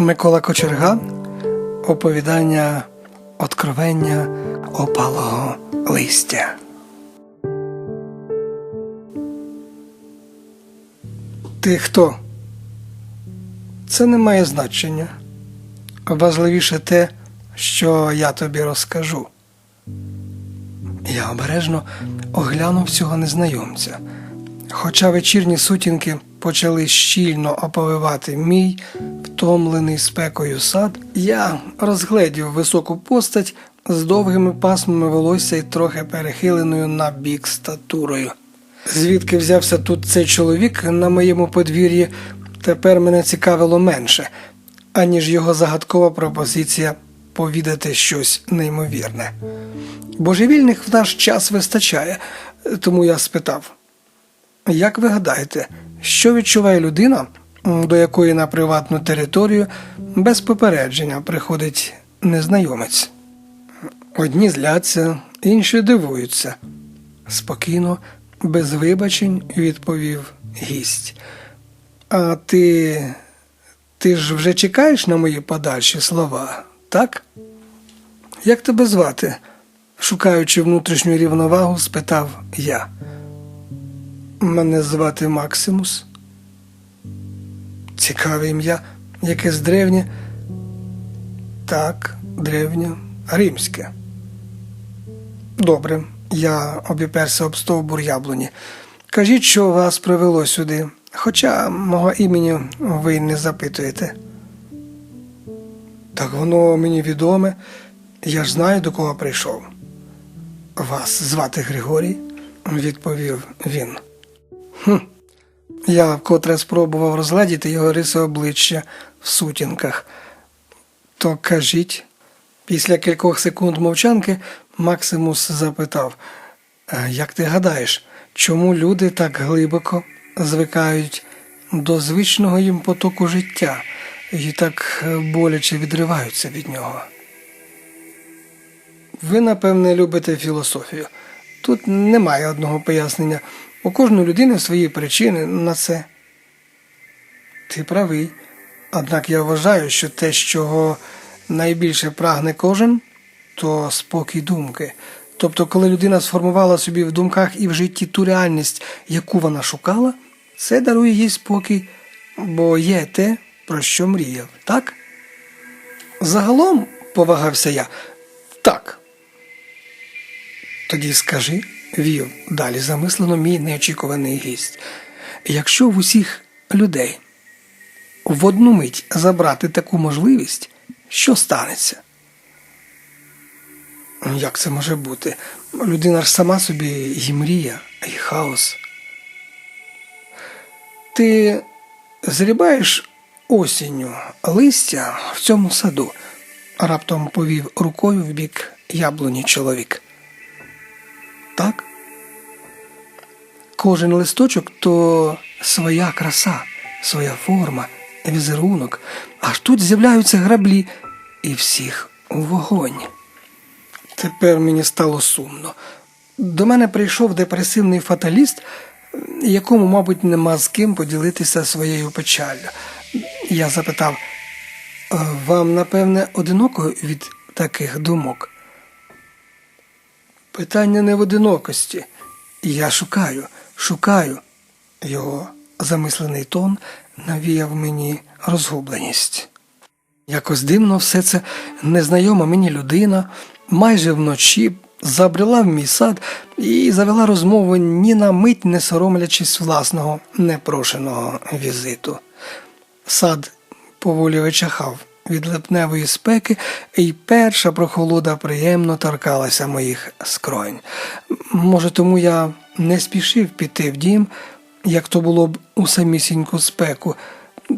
Микола Кочерга Оповідання Откровення опалого листя. Ти хто? Це не має значення. Важливіше те, що я тобі розкажу. Я обережно оглянув цього незнайомця. Хоча вечірні сутінки почали щільно оповивати мій втомлений спекою сад, я розгледів високу постать з довгими пасмами волосся і трохи перехиленою на бік статурою. Звідки взявся тут цей чоловік на моєму подвір'ї, тепер мене цікавило менше, аніж його загадкова пропозиція повідати щось неймовірне. Божевільних в наш час вистачає, тому я спитав. Як ви гадаєте, що відчуває людина, до якої на приватну територію без попередження приходить незнайомець? Одні зляться, інші дивуються. Спокійно, без вибачень, відповів гість. А ти. ти ж вже чекаєш на мої подальші слова, так? Як тебе звати? шукаючи внутрішню рівновагу, спитав я. Мене звати Максимус. Цікаве ім'я, якесь древнє. Так, древнє, римське. Добре, я обіперся об стовбур яблуні. Кажіть, що вас привело сюди, хоча мого імені ви не запитуєте. Так воно мені відоме, я ж знаю, до кого прийшов. Вас звати Григорій? відповів він. Хм. Я вкотре спробував розгледіти його риси обличчя в сутінках. То кажіть, після кількох секунд мовчанки Максимус запитав, «Е, як ти гадаєш, чому люди так глибоко звикають до звичного їм потоку життя і так е, боляче відриваються від нього? Ви, напевне, любите філософію. Тут немає одного пояснення. У кожної людини свої причини на це. Ти правий. Однак я вважаю, що те, чого найбільше прагне кожен, то спокій думки. Тобто, коли людина сформувала собі в думках і в житті ту реальність, яку вона шукала, це дарує їй спокій, бо є те, про що мріяв, так? Загалом, повагався я, так. Тоді скажи, вів далі замислено мій неочікуваний гість. Якщо в усіх людей в одну мить забрати таку можливість, що станеться? Як це може бути? Людина ж сама собі і мрія, і хаос. Ти зрібаєш осінню листя в цьому саду, раптом повів рукою в бік яблуні чоловік. Так? Кожен листочок то своя краса, своя форма, візерунок. Аж тут з'являються граблі і всіх вогонь. Тепер мені стало сумно. До мене прийшов депресивний фаталіст, якому, мабуть, нема з ким поділитися своєю печаллю. Я запитав, «Е, вам, напевне, одиноко від таких думок? Питання не в одинокості. Я шукаю, шукаю. Його замислений тон навіяв мені розгубленість. Якось дивно все це незнайома мені людина майже вночі забрела в мій сад і завела розмову ні на мить не соромлячись власного непрошеного візиту. Сад поволі вичахав від липневої спеки, і перша прохолода приємно торкалася моїх скронь. Може, тому я не спішив піти в дім, як то було б у самісіньку спеку.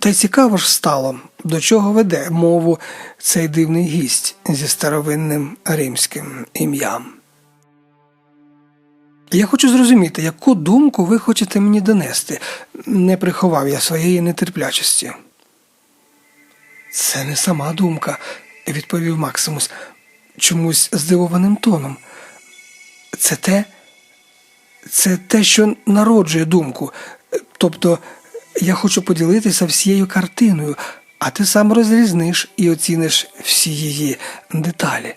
Та цікаво ж стало, до чого веде мову цей дивний гість зі старовинним римським ім'ям. Я хочу зрозуміти, яку думку ви хочете мені донести, не приховав я своєї нетерплячості. Це не сама думка, відповів Максимус чомусь здивованим тоном. Це те, це те, що народжує думку. Тобто я хочу поділитися всією картиною, а ти сам розрізниш і оціниш всі її деталі.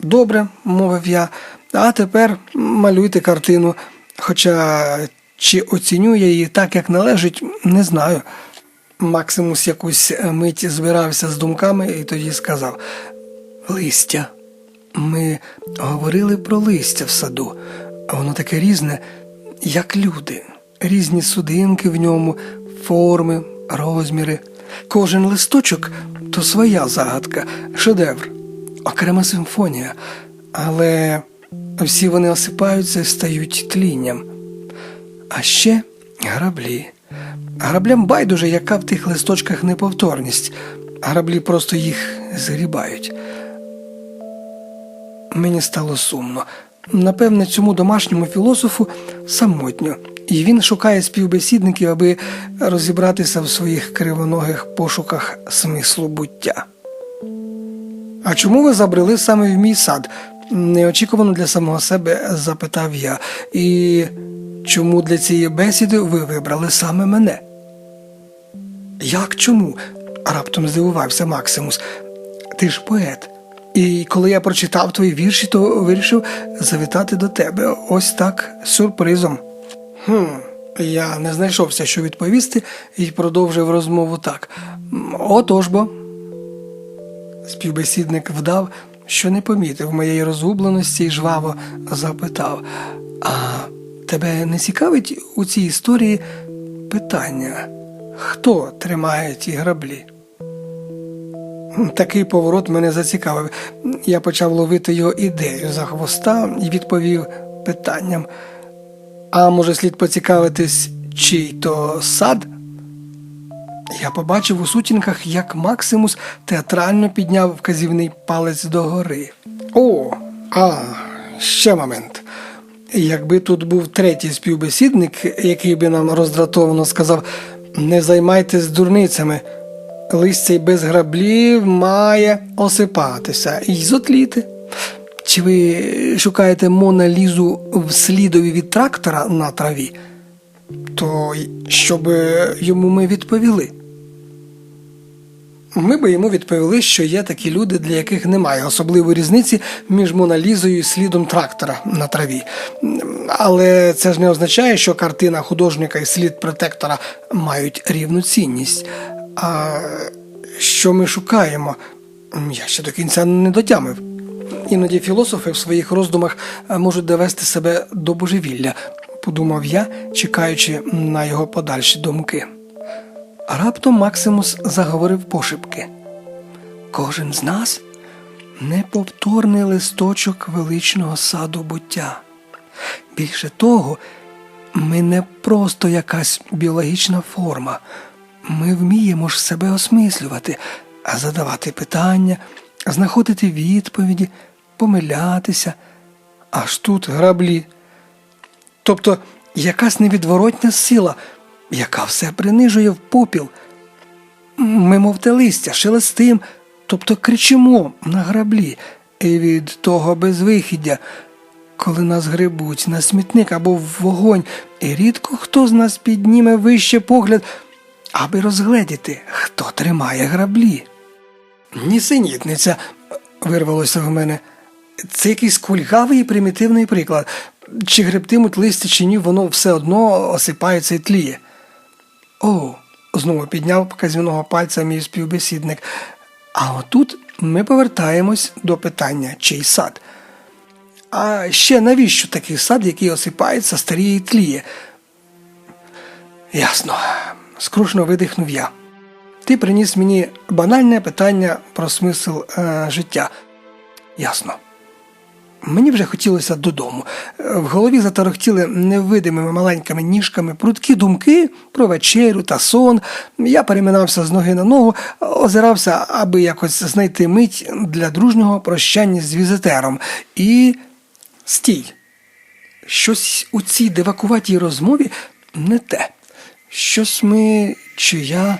Добре, мовив я, а тепер малюйте картину. Хоча чи оціню я її так, як належить, не знаю. Максимус якусь мить збирався з думками і тоді сказав: Листя. Ми говорили про листя в саду. а Воно таке різне, як люди, різні судинки в ньому, форми, розміри. Кожен листочок то своя загадка, шедевр, окрема симфонія, але всі вони осипаються і стають тлінням. А ще граблі. Граблям байдуже, яка в тих листочках неповторність. Граблі просто їх згрібають. Мені стало сумно. Напевне, цьому домашньому філософу самотньо, і він шукає співбесідників, аби розібратися в своїх кривоногих пошуках смислу буття. А чому ви забрели саме в мій сад? неочікувано для самого себе запитав я. І чому для цієї бесіди ви вибрали саме мене? Як чому? раптом здивувався Максимус. Ти ж поет. І коли я прочитав твої вірші, то вирішив завітати до тебе ось так сюрпризом. Хм, я не знайшовся, що відповісти, і продовжив розмову так. Отож бо. Співбесідник вдав, що не помітив моєї розгубленості і жваво запитав: А тебе не цікавить у цій історії питання, хто тримає ті граблі? Такий поворот мене зацікавив. Я почав ловити його ідею за хвоста і відповів питанням. А може, слід поцікавитись, чий то сад? Я побачив у сутінках, як Максимус театрально підняв вказівний палець догори. О, а, ще момент. Якби тут був третій співбесідник, який би нам роздратовано сказав, не займайтесь дурницями листя й без граблів має осипатися і зотліти. Чи ви шукаєте Мона Лізу в слідові від трактора на траві? То щоб йому ми відповіли? Ми би йому відповіли, що є такі люди, для яких немає особливої різниці між Моналізою і слідом трактора на траві. Але це ж не означає, що картина художника і слід протектора мають рівну цінність. А що ми шукаємо? Я ще до кінця не дотямив. Іноді філософи в своїх роздумах можуть довести себе до божевілля, подумав я, чекаючи на його подальші думки. Раптом Максимус заговорив пошепки. Кожен з нас неповторний листочок величного саду буття. Більше того, ми не просто якась біологічна форма. Ми вміємо ж себе осмислювати, задавати питання, знаходити відповіді, помилятися, аж тут граблі. Тобто якась невідворотня сила, яка все принижує в попіл. Ми, мов те листя, шелестим, тобто кричимо на граблі, і від того безвихіддя, коли нас грибуть на смітник або в вогонь, і рідко хто з нас підніме вище погляд аби розгледіти, хто тримає граблі. Нісенітниця, вирвалося в мене. Це якийсь кульгавий і примітивний приклад. Чи гребтимуть листя, чи ні, воно все одно осипається і тліє. О, знову підняв показівного пальця мій співбесідник. А отут ми повертаємось до питання, чий сад. А ще навіщо такий сад, який осипається, старіє і тліє? Ясно скрушно видихнув я. Ти приніс мені банальне питання про смисл е, життя. Ясно. Мені вже хотілося додому. В голові заторохтіли невидимими маленькими ніжками прудкі думки про вечерю та сон. Я переминався з ноги на ногу, озирався, аби якось знайти мить для дружнього прощання з візитером. І стій. Щось у цій дивакуватій розмові не те. Щось ми, чи я,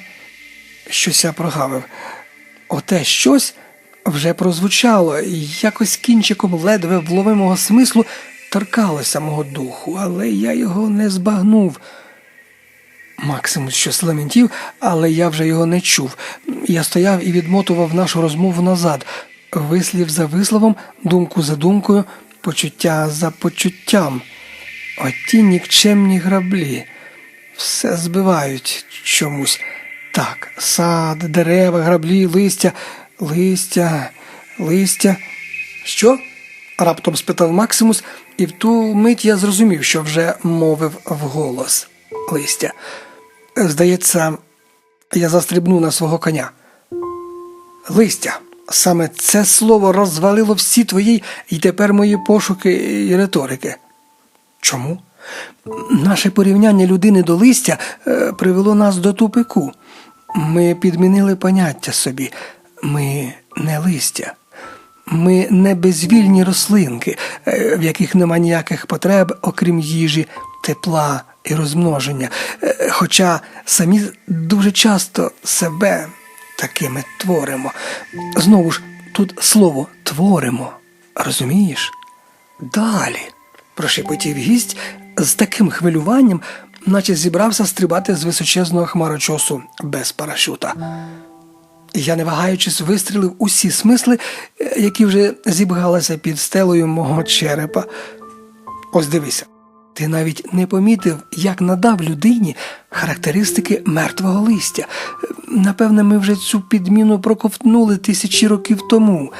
щось я прогавив. Оте щось вже прозвучало, і якось кінчиком ледве вловимого смислу торкалося мого духу, але я його не збагнув. Максимус щось лементів, але я вже його не чув. Я стояв і відмотував нашу розмову назад, вислів за висловом, думку за думкою, почуття за почуттям. Оті нікчемні граблі. Все збивають чомусь. Так, сад, дерева, граблі, листя, листя, листя. Що? раптом спитав Максимус, і в ту мить я зрозумів, що вже мовив вголос листя. Здається, я застрибнув на свого коня. Листя, саме це слово розвалило всі твої і тепер мої пошуки і риторики. Чому? Наше порівняння людини до листя е, привело нас до тупику. Ми підмінили поняття собі. Ми не листя. Ми не безвільні рослинки, е, в яких нема ніяких потреб, окрім їжі, тепла і розмноження. Е, Хоча самі дуже часто себе такими творимо. Знову ж, тут слово творимо. Розумієш? Далі, прошепотів гість з таким хвилюванням, наче зібрався стрибати з височезного хмарочосу без парашута. Я, не вагаючись, вистрілив усі смисли, е, які вже зібгалися під стелею мого черепа. Ось дивися, ти навіть не помітив, як надав людині характеристики мертвого листя. Напевне, ми вже цю підміну проковтнули тисячі років тому.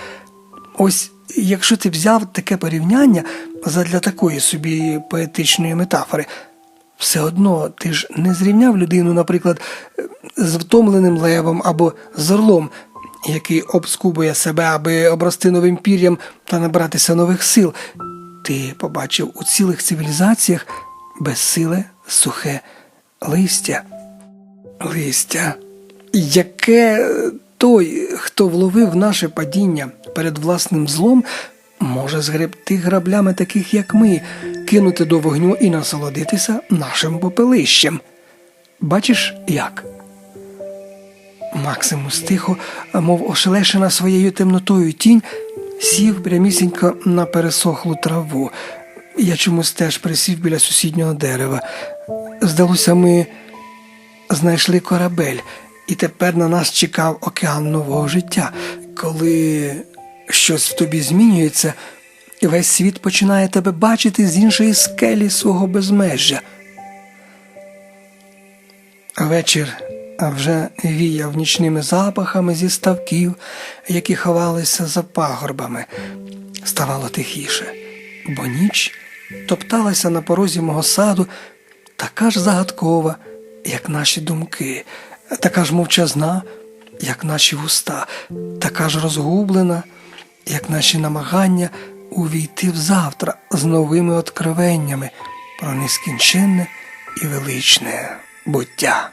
Ось якщо ти взяв таке порівняння задля такої собі поетичної метафори, все одно ти ж не зрівняв людину, наприклад, з втомленим левом або з орлом, який обскубує себе, аби обрости новим пір'ям та набратися нових сил. Ти побачив у цілих цивілізаціях безсиле сухе листя. Листя, яке той, хто вловив наше падіння перед власним злом, може згребти граблями таких, як ми, кинути до вогню і насолодитися нашим попелищем. Бачиш, як? Максимус тихо, мов ошелешена своєю темнотою тінь, сів прямісінько на пересохлу траву. Я чомусь теж присів біля сусіднього дерева. Здалося, ми знайшли корабель, і тепер на нас чекав океан нового життя. Коли щось в тобі змінюється, весь світ починає тебе бачити з іншої скелі свого безмежжя. Вечір вже віяв нічними запахами зі ставків, які ховалися за пагорбами. Ставало тихіше, бо ніч топталася на порозі мого саду, така ж загадкова, як наші думки, така ж мовчазна, як наші вуста, така ж розгублена, як наші намагання увійти в завтра з новими откровеннями про нескінченне і величне буття.